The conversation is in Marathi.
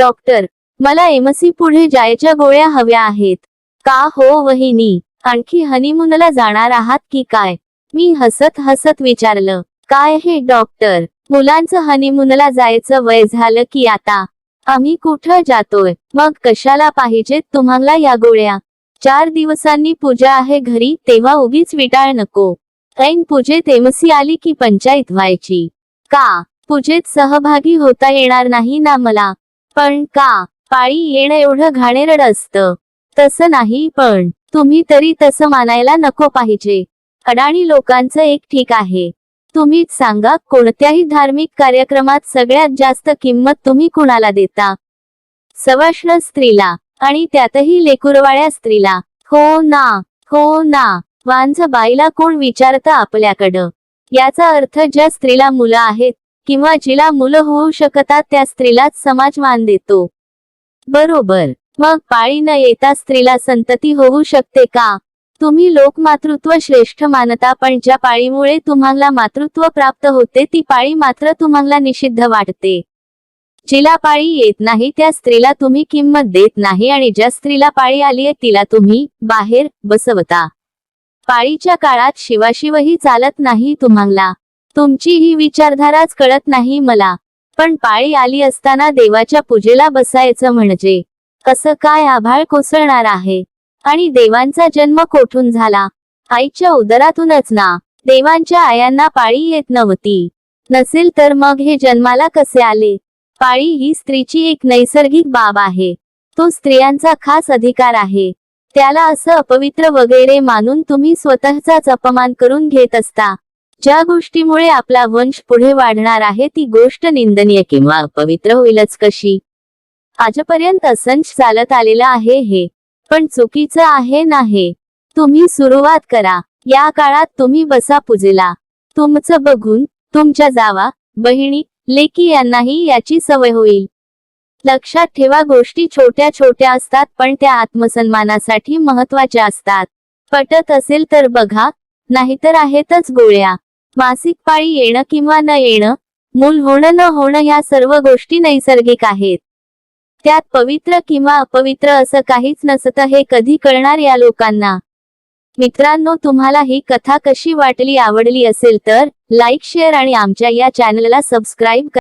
डॉक्टर मला एमसी पुढे जायच्या गोळ्या हव्या आहेत. का हो वहिनी आणखी हनीमूनला जाणार आहात की काय? मी हसत हसत विचारलं. काय हे डॉक्टर मुलांचं हनीमूनला जायचं वय झालं की आता? आम्ही कुठं जातोय? मग कशाला पाहिजेत तुम्हाला या गोळ्या? चार दिवसांनी पूजा आहे घरी तेव्हा उगीच विटाळ नको. ऐन पूजेत एमसी आली की पंचायत व्हायची. का? पूजेत सहभागी होता येणार नाही ना मला. पण का? पाळी येणं एवढं घाणेरड असतं. तसं नाही पण तुम्ही तरी तसं मानायला नको पाहिजे. अडाणी लोकांचं एक ठीक आहे. तुम्हीच सांगा कोणत्याही धार्मिक कार्यक्रमात सगळ्यात जास्त किंमत तुम्ही कुणाला देता? सवाष्ण स्त्रीला आणि त्यातही लेकुरवाळ्या स्त्रीला. हो ना हो ना. वांझ बाईला कोण विचारतं आपल्याकडं? याचा अर्थ ज्या स्त्रीला मुलं आहेत किंवा जिला मुलं होऊ शकतात त्या स्त्रीलाच समाज मान देतो. बरोबर. मग पाळी न येता स्त्रीला संतती होऊ शकते का? तुम्ही लोकमातृत्व श्रेष्ठ मानता पण ज्या पाळीमुळे तुम्हाला मातृत्व प्राप्त होते ती पाळी मात्र तुम्हाला निषिद्ध वाटते. जिला पाळी येत नाही त्या स्त्रीला तुम्ही किंमत देत नाही आणि ज्या स्त्रीला पाळी आलीये तिला तुम्ही बाहेर बसवता. पाळीच्या काळात शिवाशिवही चालत नाही तुम्हाला. तुमची ही विचारधाराच कळत नाही मला. पण पाळी आली असताना देवाच्या पूजेला बसायचं म्हणजे कसं काय आभाळ कोसळणार आहे? आणि देवांचा जन्म कोठून झाला? आईच्या उदरातूनच ना. देवांच्या आयांना पाळी येत नव्हती. नसेल तर मग हे जन्माला कसे आले? पाळी ही स्त्रीची एक नैसर्गिक बाब आहे. तो स्त्रियांचा खास अधिकार आहे. त्याला असं अपवित्र वगैरे मानून तुम्ही स्वतःचाच अपमान करून घेत असता. ज्या गोष्टीमुळे आपला वंश पुढे वाढणार आहे ती गोष्ट निंदनीय किंवा अपवित्र होईलच कशी? आजपर्यंत असंच चालत आलेलं आहे हे. पण चुकीचं आहे नाही. तुम्ही सुरुवात करा. या काळात तुम्ही बसा पूजेला. तुमचं बघून तुमच्या जावा बहिणी लेकी यांनाही याची सवय होईल. लक्षात ठेवा गोष्टी छोट्या छोट्या असतात पण त्या आत्मसन्मानासाठी महत्त्वाच्या असतात. पटत असेल तर बघा नाहीतर आहेतच गोळ्या. मासिक पाळी येणं किंवा न येणं मूल होणं न होणं ह्या सर्व गोष्टी नैसर्गिक आहेत. त्यात पवित्र किंवा अपवित्र असं काहीच नसतं हे कधी कळणार या लोकांना. मित्रांनो तुम्हाला ही कथा कशी वाटली आवडली असेल तर लाईक शेअर आणि आमच्या या चॅनलला सबस्क्राईब